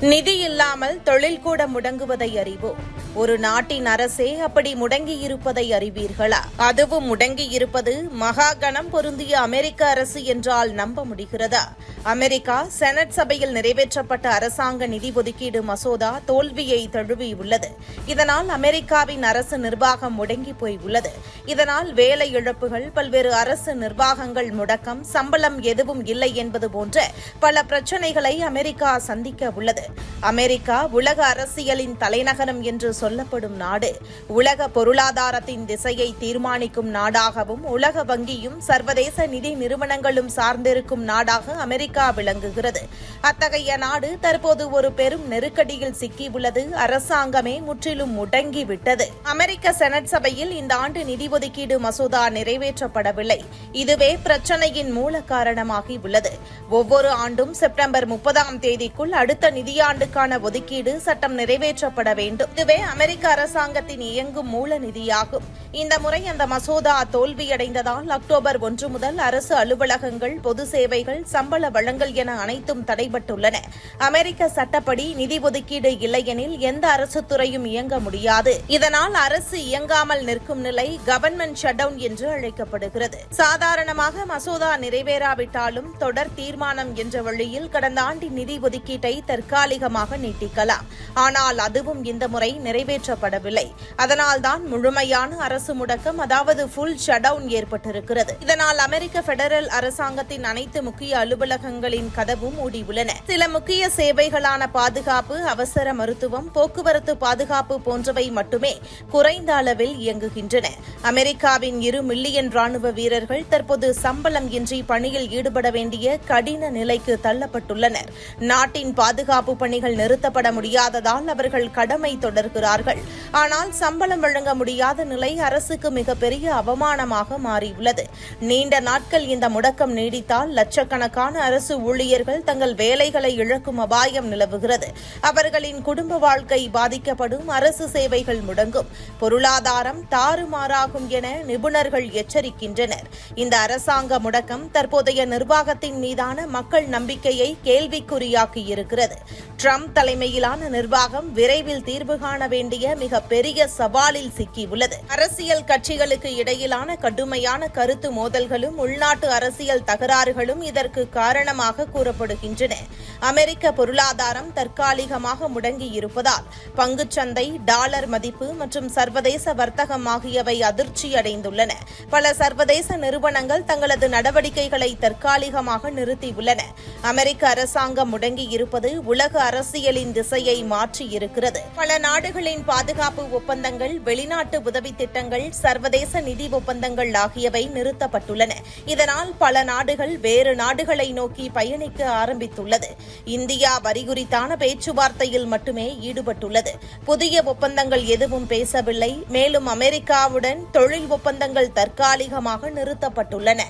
நிதி இல்லாமல் தொழில் கூட முடங்குவதை அறிவோம். ஒரு நாட்டின் அரசே அப்படி முடங்கியிருப்பதை அறிவீர்களா? அதுவும் முடங்கியிருப்பது மகாகணம் பொருந்திய அமெரிக்க அரசு என்றால் நம்ப முடிகிறதா? அமெரிக்கா செனட் சபையில் நிறைவேற்றப்பட்ட அரசாங்க நிதி ஒதுக்கீடு மசோதா தோல்வியை தழுவியுள்ளது இதனால் அமெரிக்காவின் அரசு நிர்வாகம் முடங்கி போய் உள்ளது. இதனால் வேலை இழப்புகள் பல்வேறு அரசு நிர்வாகங்கள் முடக்கம் சம்பளம் எதுவும் இல்லை என்பது போன்ற பல பிரச்சனைகளை அமெரிக்கா சந்திக்க உள்ளது. அமெரிக்கா உலக அரசியலின் தலைநகரம் என்று சொல்லப்படும் நாடு. உலக பொருளாதாரத்தின் திசையை தீர்மானிக்கும் நாடாகவும் உலக வங்கியும் சர்வதேச நிதி நிறுவனங்களும் சார்ந்திருக்கும் நாடாக அமெரிக்கா விளங்குகிறது. அத்தகைய நாடு தற்போது ஒரு பெரும் நெருக்கடியில் சிக்கியுள்ளது. அரசாங்கமே முற்றிலும் முடங்கிவிட்டது. அமெரிக்க செனட் சபையில் இந்த ஆண்டு நிதி ஒதுக்கீடு மசோதா நிறைவேற்றப்படவில்லை. இதுவே பிரச்சனையின் மூல காரணமாகி உள்ளது ஒவ்வொரு ஆண்டும் செப்டம்பர் முப்பதாம் தேதிக்குள் அடுத்த நிதியாண்டுக்கான ஒதுக்கீடு சட்டம் நிறைவேற்றப்பட வேண்டும். இதுவே அமெரிக்க அரசாங்கத்தின் இயங்கும் மூல நிதியாகும் இந்த முறை அந்த மசோதா தோல்வியடைந்ததால் அக்டோபர் ஒன்று முதல் அரசு அலுவலகங்கள் பொது சேவைகள் சம்பள வழங்கல் என அனைத்தும் தடைபட்டுள்ளன. அமெரிக்க சட்டப்படி நிதி ஒதுக்கீடு இல்லையெனில் எந்த அரசு துறையும் இயங்க முடியாது. இதனால் அரசு இயங்காமல் நிற்கும் நிலை கவர்மெண்ட் ஷட்டவுன் என்று அழைக்கப்படுகிறது. சாதாரணமாக மசோதா நிறைவேறாவிட்டாலும் தொடர் தீர்மானம் என்ற வழியில் கடந்த ஆண்டின் நிதி ஒதுக்கீட்டை தற்காலிகமாக நீட்டிக்கலாம். ஆனால் அதுவும் இந்த முறை நிறைவேற்றப்படவில்லை. அதனால்தான் முழுமையான அரசு முடக்கம் அதாவது ஃபுல் ஷட்டவுன் ஏற்பட்டிருக்கிறது. இதனால் அமெரிக்க பெடரல் அரசாங்கத்தின் அனைத்து முக்கிய அலுவலகங்களின் கதவும் மூடியுள்ளன. சில முக்கிய சேவைகளான பாதுகாப்பு அவசர மருத்துவம் போக்குவரத்து பாதுகாப்பு போன்றவை மட்டுமே குறைந்த அளவில் இயங்குகின்றன. அமெரிக்காவின் இரு மில்லியன் ராணுவ வீரர்கள் தற்போது சம்பளம் இன்றி பணியில் ஈடுபட வேண்டிய கடின நிலைக்கு தள்ளப்பட்டுள்ளனர். நாட்டின் பாதுகாப்பு பணிகள் நிறுத்தப்பட முடியாததால் அவர்கள் கடமை தொடர்கிறார்கள். ஆனால் சம்பளம் வழங்க முடியாத நிலை அரசு அரசுக்கு மிகப்பெரிய அவமானமாக மாறியுள்ளது. நீண்ட நாட்கள் இந்த முடக்கம் நீடித்தால் லட்சக்கணக்கான அரசு ஊழியர்கள் தங்கள் வேலைகளை இழக்கும் அபாயம் நிலவுகிறது. அவர்களின் குடும்ப வாழ்க்கை பாதிக்கப்படும் அரசு சேவைகள் முடங்கும். பொருளாதாரம் தாறுமாறாகும் என நிபுணர்கள் எச்சரிக்கின்றனர். இந்த அரசாங்க முடக்கம் தற்போதைய நிர்வாகத்தின் மீதான மக்கள் நம்பிக்கையை கேள்விக்குறியாக்கியிருக்கிறது. ட்ரம்ப் தலைமையிலான நிர்வாகம் விரைவில் தீர்வு காண வேண்டிய மிகப்பெரிய சவாலில் சிக்கியுள்ளது. அரசு அரசியல் கட்சிகளுக்கு இடையிலான கடுமையான கருத்து மோதல்களும் உள்நாட்டு அரசியல் தகராறுகளும் இதற்கு காரணமாக கூறப்படுகின்றன. அமெரிக்க பொருளாதாரம் தற்காலிகமாக முடங்கியிருப்பதால் பங்குச்சந்தை டாலர் மதிப்பு மற்றும் சர்வதேச வர்த்தகம் ஆகியவை அதிர்ச்சியடைந்துள்ளன. பல சர்வதேச நிறுவனங்கள் தங்களது நடவடிக்கைகளை தற்காலிகமாக நிறுத்தியுள்ளன. அமெரிக்க அரசாங்கம் முடங்கியிருப்பது உலக அரசியலின் திசையை மாற்றியிருக்கிறது. பல நாடுகளின் பாதுகாப்பு ஒப்பந்தங்கள் வெளிநாட்டு உதவி திட்டங்கள் சர்வதேச நிதி ஒப்பந்தங்கள் ஆகியவை நிறுத்தப்பட்டுள்ளன. இதனால் பல நாடுகள் வேறு நாடுகளை நோக்கி பயணிக்க ஆரம்பித்துள்ளது. இந்தியா வரி குறித்தான பேச்சுவார்த்தையில் மட்டுமே ஈடுபட்டுள்ளது. புதிய ஒப்பந்தங்கள் எதுவும் பேசவில்லை. மேலும் அமெரிக்காவுடன் தொழில் ஒப்பந்தங்கள் தற்காலிகமாக நிறுத்தப்பட்டுள்ளன.